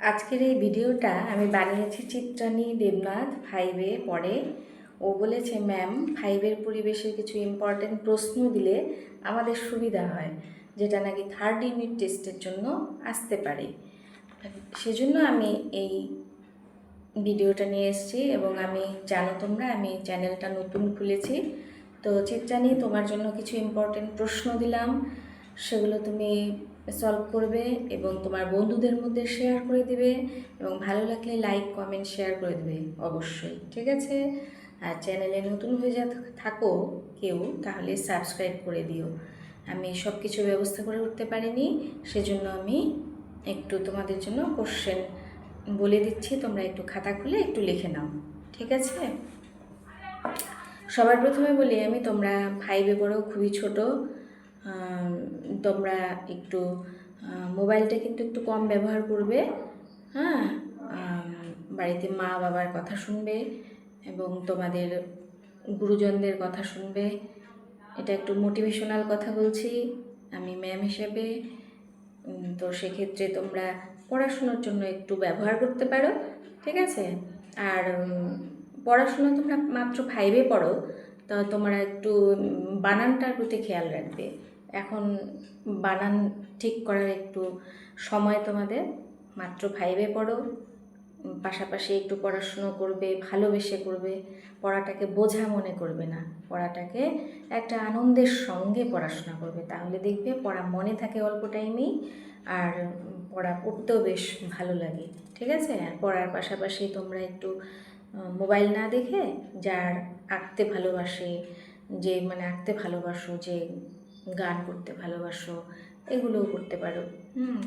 আজকের এই ভিডিওটা আমি বানিয়েছি চিত্রাণী দেবনাথ ফাইভে পড়ে ও বলেছে ম্যাম ফাইভের পরিবেশের কিছু ইম্পর্টেন্ট প্রশ্ন দিলে আমাদের সুবিধা হয়, যেটা নাকি থার্ড ইউনিট টেস্টের জন্য আসতে পারে। সেজন্য আমি এই ভিডিওটা নিয়ে এসেছি এবং আমি, জানো তোমরা, আমি চ্যানেলটা নতুন খুলেছি। তো চিত্রাণী তোমার জন্য কিছু ইম্পর্টেন্ট প্রশ্ন দিলাম। সেগুলো তুমি সলভ করবে এবং তোমার বন্ধুদের মধ্যে শেয়ার করে দিবে এবং ভালো লাগলে লাইক কমেন্ট শেয়ার করে দেবে অবশ্যই, ঠিক আছে? আর চ্যানেলে নতুন হয়ে যা থাকো কেউ, তাহলে সাবস্ক্রাইব করে দিও। আমি সব কিছু ব্যবস্থা করে উঠতে পারিনি, সেজন্য আমি একটু তোমাদের জন্য কোশ্চেন বলে দিচ্ছি, তোমরা একটু খাতা খুলে একটু লিখে নাও, ঠিক আছে? সবার প্রথমে বলি আমি, তোমরা ফাইভে পড়ো, খুবই ছোট। তোমরা একটু মোবাইলটা কিন্তু একটু কম ব্যবহার করবে হ্যাঁ? বাড়িতে মা বাবার কথা শুনবে এবং তোমাদের গুরুজনদের কথা শুনবে। এটা একটু মোটিভেশনাল কথা বলছি আমি ম্যাম হিসেবে। তো সেক্ষেত্রে তোমরা পড়াশোনার জন্য একটু ব্যবহার করতে পারো, ঠিক আছে? আর পড়াশোনা তোমরা মাত্র ফাইভে পড়ো, তো তোমরা একটু বানানটার প্রতি খেয়াল রাখবে। এখন বানান ঠিক করার একটু সময় তোমাদের। মাত্র ফাইভে পড়ো, পাশাপাশি একটু পড়াশুনো করবে, ভালোবেসে করবে, পড়াটাকে বোঝা মনে করবে না। পড়াটাকে একটা আনন্দের সঙ্গে পড়াশোনা করবে। তাহলে দেখবে পড়া মনে থাকে অল্প টাইমেই, আর পড়া পড়তেও বেশ ভালো লাগে, ঠিক আছে? আর পড়ার পাশাপাশি তোমরা একটু মোবাইল না দেখে, যার আঁকতে ভালোবাসে, যে মানে আঁকতে ভালোবাসো, যে গান করতে ভালোবাসো, এগুলোও করতে পারো। হুম,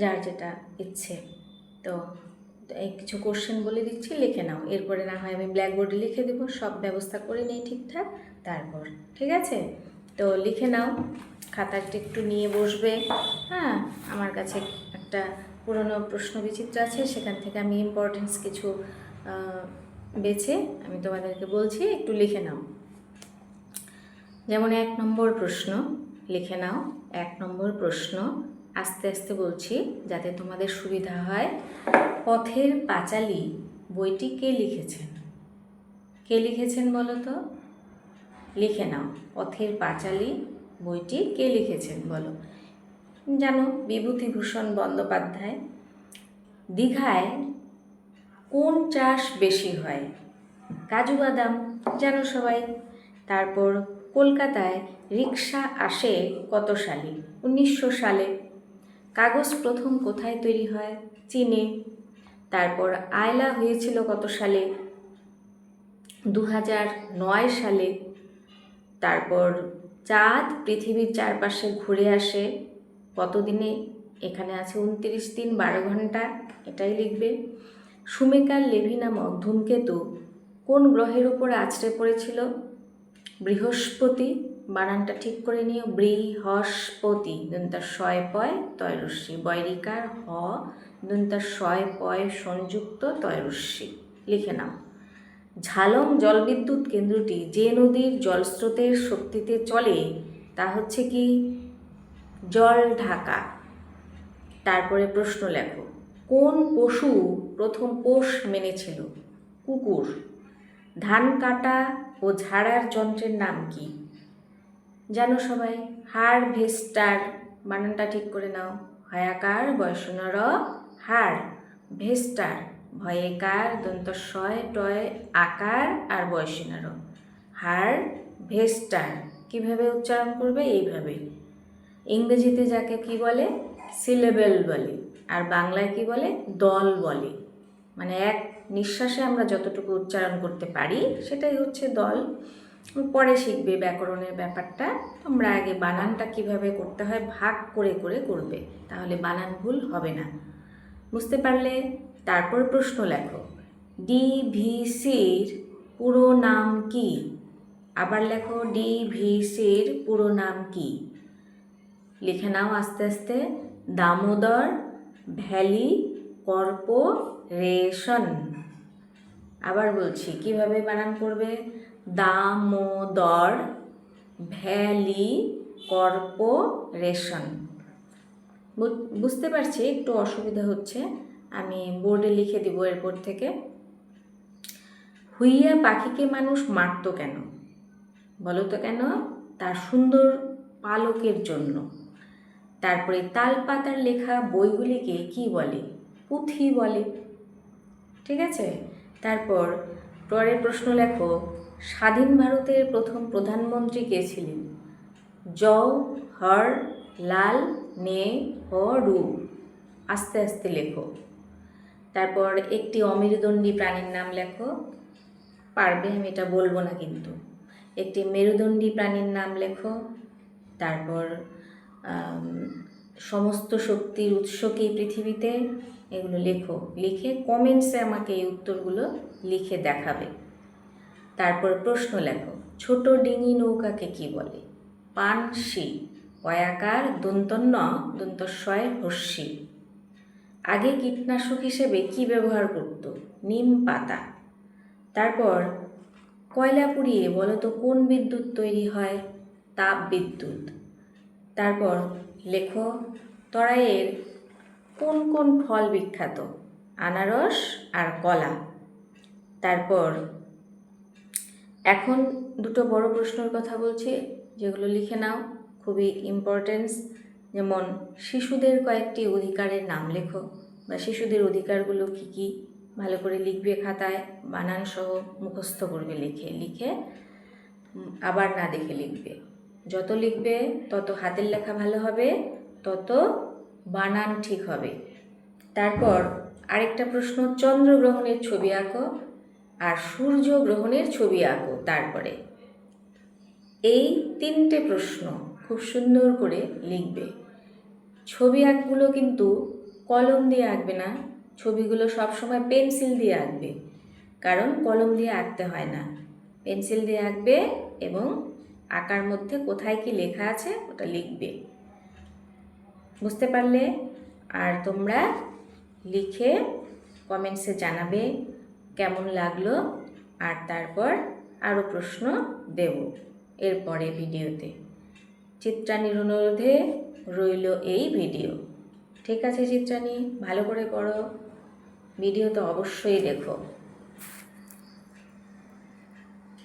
যার যেটা ইচ্ছে। তো কিছু কোশ্চেন বলে দিচ্ছি, লিখে নাও। এরপরে না হয় আমি ব্ল্যাকবোর্ডে লিখে দেবো, সব ব্যবস্থা করে নিই ঠিকঠাক, তারপর, ঠিক আছে? তো, লিখে নাও। খাতাটা একটু নিয়ে বসবে। হ্যাঁ আমার কাছে একটা পুরনো প্রশ্ন বিচিত্র আছে, সেখান থেকে আমি ইম্পর্টেন্স কিছু বেছে আমি তোমাদেরকে বলছি, একটু লিখে নাও। যেমন এক নম্বর প্রশ্ন, লিখে নাও, এক নম্বর প্রশ্ন, আস্তে আস্তে বলছি যাতে তোমাদের সুবিধা হয়। পথের পাঁচালী বইটি কে লিখেছেন? কে লিখেছেন বলো তো লিখে নাও, পথের পাঁচালী বইটি কে লিখেছেন বলো। জানো, বিভূতিভূষণ বন্দ্যোপাধ্যায় দীঘায় কোন চাষ বেশি হয়? কাজু বাদাম, জানো সবাই? তারপর কলকাতায় রিক্সা আসে কত সালে? উনিশশো সালে। কাগজ প্রথম কোথায় তৈরি হয়? চীনে। তারপর আয়লা হয়েছিল কত সালে? দু নয় সালে। তারপর চাঁদ পৃথিবীর চারপাশে ঘুরে আসে। কতদিনে? এখানে আছে উনত্রিশ দিন বারো ঘণ্টা, এটাই লিখবে। সুমেকার লেভি নামক ধূমকেতু কোন গ্রহের উপর আছড়ে পড়েছিল? বৃহস্পতি, বানানটা ঠিক করে নিও। বৃহস্পতি দন্তার শয় পয় তয়রস্যি বৈরিকার হ দন্তার শয় পয় সংযুক্ত তয়রস্যি লিখে নাও। ঝালং জলবিদ্যুৎ কেন্দ্রটি যে নদীর জলস্রোতের শক্তিতে চলে, তা হচ্ছে কি? জল ঢাকা। তারপরে প্রশ্ন লেখো। কোন পশু প্রথম পোষ মেনেছিল? কুকুর। ধান কাটা ও ঝাড়ার যন্ত্রের নাম কি? জানো সবাই, হারভেস্টার। বানানটা ঠিক করে নাও। হয়াকার বয়সনর হার। ভেস্টার, ভয়েকার দন্ত শয় টয়, আকার আর বয়সনর হার, ভেস্টার। কীভাবে উচ্চারণ করবে? এইভাবে। ইংরেজিতে যাকে কি বলে? সিলেবেল বলে। আর বাংলায় কি বলে? দল বলে। মানে এক নিঃশ্বাসে আমরা যতটুকু উচ্চারণ করতে পারি, সেটাই হচ্ছে দল। পরে শিখবে ব্যাকরণের ব্যাপারটা। তোমরা আগে বানানটা কীভাবে করতে হয়, ভাগ করে করে করবে। তাহলে বানান ভুল হবে না। বুঝতে পারলে? তারপর প্রশ্ন লেখো। ডিভিসির পুরো নাম কি? আবার লেখো, ডিভিসির পুরো নাম কি? লিখে নাও আস্তে আস্তে। দামোদর, ভ্যালি কর্পোরেশন আবার বলছি, কীভাবে বানান করবে? Damodar valley corporation. বুঝতে পারছি, একটু অসুবিধা হচ্ছে। আমি বোর্ডে লিখে দিব এরপর থেকে। হুইয়া পাখিকে মানুষ মারত কেন? বলো তো কেন? তার সুন্দর পালকের জন্য। তারপরে তাল পাতার লেখা বইগুলিকে কি বলে? পুঁথি বলে। ঠিক আছে? তারপর পরের প্রশ্ন লেখো, স্বাধীন ভারতের প্রথম প্রধানমন্ত্রী কে ছিলেন? হর লাল নে হ রু আস্তে আস্তে লেখো। তারপর একটি অমেরুদণ্ডী প্রাণীর নাম লেখো। পারবে আমি এটা বলব না কিন্তু। একটি মেরুদণ্ডী প্রাণীর নাম লেখো। তারপর সমস্ত শক্তির উৎস কি পৃথিবীতে এগুলো লেখো। লিখে কমেন্টসে আমাকে এই উত্তরগুলো লিখে দেখাবে। তারপর প্রশ্ন লেখো, ছোট ডিঙি নৌকাকে কি বলে? পানসি পয়াকার দন্তন্য, দন্তস্বয়, হস্যি। আগে কীটনাশক হিসেবে কি ব্যবহার করত? নিম পাতা। তারপর, কয়লা পুড়িয়ে বলো তো কোন বিদ্যুৎ তৈরি হয়? তাপ বিদ্যুৎ। তারপর লেখো, তরাইয়ের কোন কোন ফল বিখ্যাত? আনারস আর কলা। তারপর, এখন দুটো বড় প্রশ্নের কথা বলছি, যেগুলো লিখে নাও। খুবই ইম্পর্টেন্স যেমন, শিশুদের কয়েকটি অধিকারের নাম লেখো, বা শিশুদের অধিকারগুলো কী কী? ভালো করে লিখবে খাতায় বানান সহ মুখস্থ করবে লিখে লিখে আবার না দেখে লিখবে। যত লিখবে, তত হাতের লেখা ভালো হবে, তত বানান ঠিক হবে। তারপর আরেকটা প্রশ্ন, চন্দ্রগ্রহণের ছবি আঁকো আর সূর্য গ্রহণের ছবি আঁকো তারপরে। এই তিনটে প্রশ্ন খুব সুন্দর করে লিখবে। ছবি আঁকগুলো কিন্তু কলম দিয়ে আঁকবে না, ছবিগুলো সবসময় পেন্সিল দিয়ে আঁকবে। কারণ কলম দিয়ে আঁকতে হয় না। পেন্সিল দিয়ে আঁকবে এবং আঁকার মধ্যে কোথায় কি লেখা আছে ওটা লিখবে। বুঝতে পারলে? আর তোমরা লিখে কমেন্টসে জানাবে কেমন লাগল, আর তারপর আরও প্রশ্ন দেব এরপরে ভিডিওতে। চিত্রাণীর অনুরোধে রইল এই ভিডিও। ঠিক আছে, চিত্রাণী, ভালো করে পড়ো। ভিডিও তো অবশ্যই দেখো।